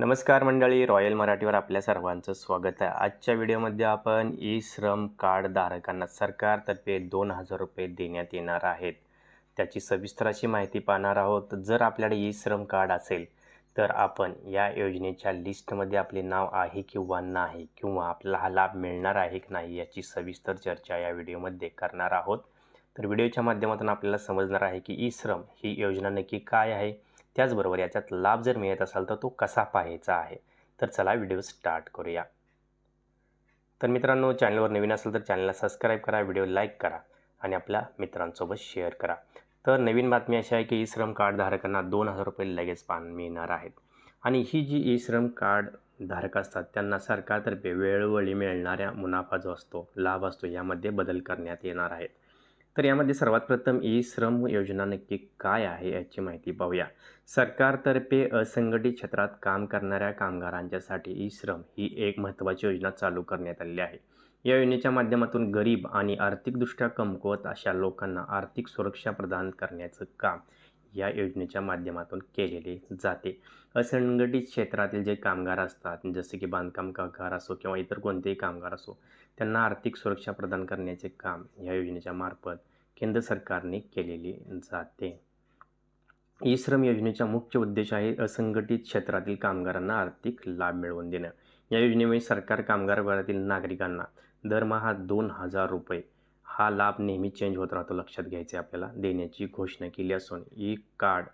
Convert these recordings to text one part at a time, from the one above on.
नमस्कार मंडळी रॉयल मराठीवर आपल्या सर्वांचं स्वागत आहे. आजच्या व्हिडिओमध्ये आपण ई श्रम कार्ड धारकांना सरकारतर्फे दोन हजार रुपये देण्यात येणार आहेत. त्याची सविस्तर अशी माहिती पाहणार आहोत. जर आपल्याकडे ई श्रम कार्ड असेल तर आपण या योजनेच्या लिस्टमध्ये आपले नाव आहे किंवा नाही किंवा आपला हा लाभ मिळणार आहे की नाही याची सविस्तर चर्चा या व्हिडिओमध्ये करणार आहोत. तर व्हिडिओच्या माध्यमातून आपल्याला समजणार आहे की ई श्रम ही योजना नक्की काय आहे. त्याचबरोबर याच्यात लाभ जर मिळत असाल तर तो कसा पाहायचा आहे? तर चला व्हिडिओ स्टार्ट करूया. तर मित्रांनो चॅनलवर नवीन असेल तर चॅनलला सबस्क्राईब करा व्हिडिओ लाईक करा आणि आपल्या मित्रांसोबत शेअर करा. तर नवीन बातमी अशी आहे की ई श्रम कार्डधारकांना दोन हजार रुपये लगेच पान मिळणार आहेत. आणि ही जी ई श्रम कार्ड धारक असतात त्यांना सरकारतर्फे वेळोवेळी मिळणाऱ्या मुनाफा जो असतो लाभ असतो यामध्ये बदल करण्यात येणार आहेत. तर यामध्ये सर्वात प्रथम ई श्रम योजना नक्की काय आहे याची माहिती पाहूया. सरकारतर्फे असंघटित क्षेत्रात काम करणाऱ्या कामगारांच्यासाठी ई श्रम ही एक महत्त्वाची योजना चालू करण्यात आलेली आहे. या योजनेच्या माध्यमातून गरीब आणि आर्थिकदृष्ट्या कमकुवत अशा लोकांना आर्थिक सुरक्षा प्रदान करण्याचं काम या योजनेच्या माध्यमातून केलेले जाते. असंघटित क्षेत्रातील जे कामगार असतात जसे की बांधकाम कामगार असो किंवा इतर कोणतेही कामगार असो त्यांना आर्थिक सुरक्षा प्रदान करण्याचे काम या योजनेच्या मार्फत केंद्र सरकारने केलेले जाते. ई श्रम योजनेचा मुख्य उद्देश आहे असंघटित क्षेत्रातील कामगारांना आर्थिक लाभ मिळवून देणं. या योजनेमुळे सरकार कामगार वर्गातील नागरिकांना दरमहा दोन हजार रुपये हा लाभ नेहमी चेंज होत राहतो लक्षात घ्यायचे आपल्याला. देण्याची घोषणा केली असून ई कार्ड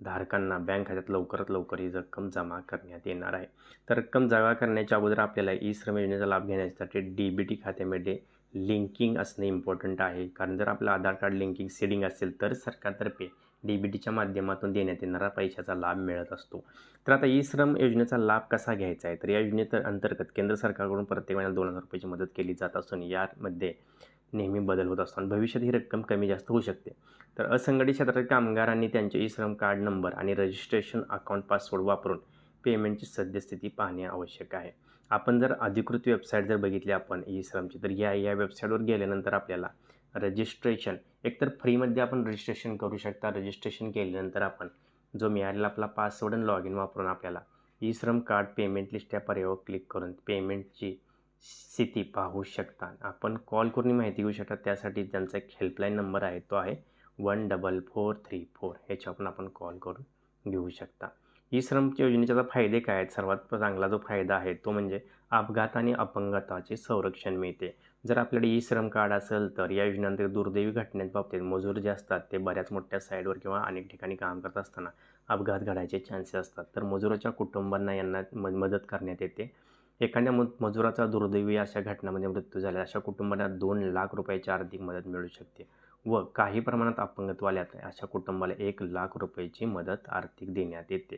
धारकांना बँक खात्यात लवकरात लवकर ही रक्कम जमा करण्यात येणार आहे. तर रक्कम जमा करण्याच्या अगोदर आपल्याला ई श्रम योजनेचा लाभ घेण्यासाठी डी बी टी खात्यामध्ये लिंकिंग असणे इम्पॉर्टंट आहे. कारण जर आपलं आधार कार्ड लिंकिंग सेडिंग असेल तर सरकारतर्फे डी बी टीच्या माध्यमातून देण्यात येणारा पैशाचा लाभ मिळत असतो. तर आता ई श्रम योजनेचा लाभ कसा घ्यायचा आहे? तर या योजनेत अंतर्गत केंद्र सरकारकडून प्रत्येक महिन्याला दोन हजार रुपयाची मदत केली जात असून यामध्ये नेहमी बदल होत असतो आणि भविष्यात ही रक्कम कमी जास्त होऊ शकते. तर असंघटित क्षेत्रातील कामगारांनी त्यांचे ई श्रम कार्ड नंबर आणि रजिस्ट्रेशन अकाउंट पासवर्ड वापरून पेमेंटची सद्यस्थिती पाहणे आवश्यक आहे. आपण जर अधिकृत वेबसाईट जर बघितली आपण ई श्रमची तर या या वेबसाईटवर गेल्यानंतर आपल्याला रजिस्ट्रेशन एकतर फ्रीमध्ये आपण रजिस्ट्रेशन करू शकता. रजिस्ट्रेशन केल्यानंतर आपण जो मिळालेला आपला पासवर्ड आणि लॉग इन वापरून आपल्याला ई श्रम कार्ड पेमेंट लिस्ट या पर्यायावर क्लिक करून पेमेंटची स्थिती पाहू शकता. आपण कॉल करून माहिती घेऊ शकता. त्यासाठी ज्यांचा एक हेल्पलाईन नंबर आहे तो आहे one double four three four. ह्याच्यावर आपण कॉल करून घेऊ शकता. ई श्रमच्या योजनेचा फायदे काय आहेत? सर्वात चांगला जो फायदा आहे तो म्हणजे अपघात आणि अपंगताचे संरक्षण मिळते. जर आपल्याकडे ई श्रम कार्ड असेल तर या योजनेअंतर्गत दुर्दैवी घटनेत बाबतीत मजूर जे असतात ते बऱ्याच मोठ्या साईडवर किंवा अनेक ठिकाणी काम करत असताना अपघात घडायचे चान्सेस असतात. तर मजुराच्या कुटुंबांना यांना म मदत करण्यात येते. एखाद्या मज मजुराचा दुर्दैवी अशा घटनामध्ये मृत्यू झाला अशा कुटुंबाला दोन लाख रुपयाची आर्थिक मदत मिळू शकते व काही प्रमाणात अपंगत्व आल्यात अशा कुटुंबाला एक लाख रुपयाची मदत आर्थिक देण्यात येते.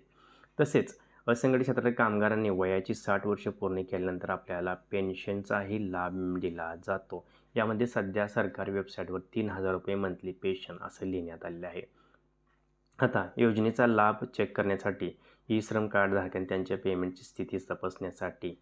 तसेच असंघटित क्षेत्रातील कामगारांनी वयाची साठ वर्ष पूर्ण केल्यानंतर आपल्याला पेन्शनचाही लाभ दिला जातो. यामध्ये सध्या सरकारी वेबसाईटवर तीन हजार रुपये मंथली पेन्शन असं लिहिण्यात आलेलं आहे. आता योजनेचा लाभ चेक करण्यासाठी ई श्रम कार्डधारकांनी त्यांच्या पेमेंटची स्थिती तपासण्यासाठी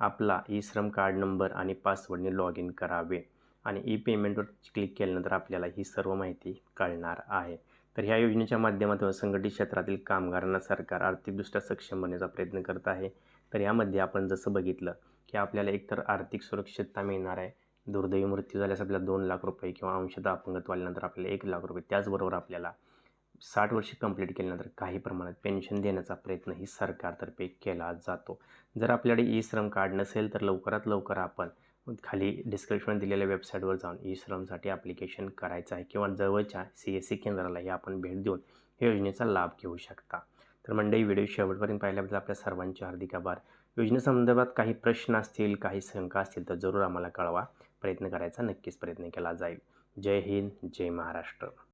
आपला ई श्रम कार्ड नंबर आणि पासवर्डने लॉग इन करावे. आणि ई पेमेंटवर क्लिक केल्यानंतर आपल्याला ही सर्व माहिती कळणार आहे. तर ह्या योजनेच्या माध्यमातून संघटित क्षेत्रातील कामगारांना सरकार आर्थिकदृष्ट्या सक्षम बनण्याचा प्रयत्न करत आहे. तर यामध्ये आपण जसं बघितलं की आपल्याला एकतर आर्थिक सुरक्षितता मिळणार आहे. दुर्दैवी मृत्यू झाल्यास आपल्याला दोन लाख रुपये किंवा अंशतः अपंगत्व आल्यानंतर आपल्याला एक लाख रुपये त्याचबरोबर आपल्याला साठ वर्षे कंप्लीट केल्यानंतर काही प्रमाणात पेन्शन देण्याचा प्रयत्नही सरकारतर्फे केला जातो. जर आपल्याकडे ई श्रम कार्ड नसेल तर लवकरात लवकर आपण खाली डिस्क्रिप्शन दिलेल्या वेबसाईटवर जाऊन ई श्रमसाठी ॲप्लिकेशन करायचं आहे किंवा जवळच्या सी एस सी केंद्रालाही आपण भेट देऊन या योजनेचा लाभ घेऊ शकता. तर मंडळी व्हिडिओ शेवटपर्यंत पाहिल्याबद्दल आपल्या सर्वांचे हार्दिक आभार. योजनेसंदर्भात काही प्रश्न असतील काही शंका असतील तर जरूर आम्हाला कळवा. प्रयत्न करायचा नक्कीच प्रयत्न केला जाईल. जय हिंद जय महाराष्ट्र.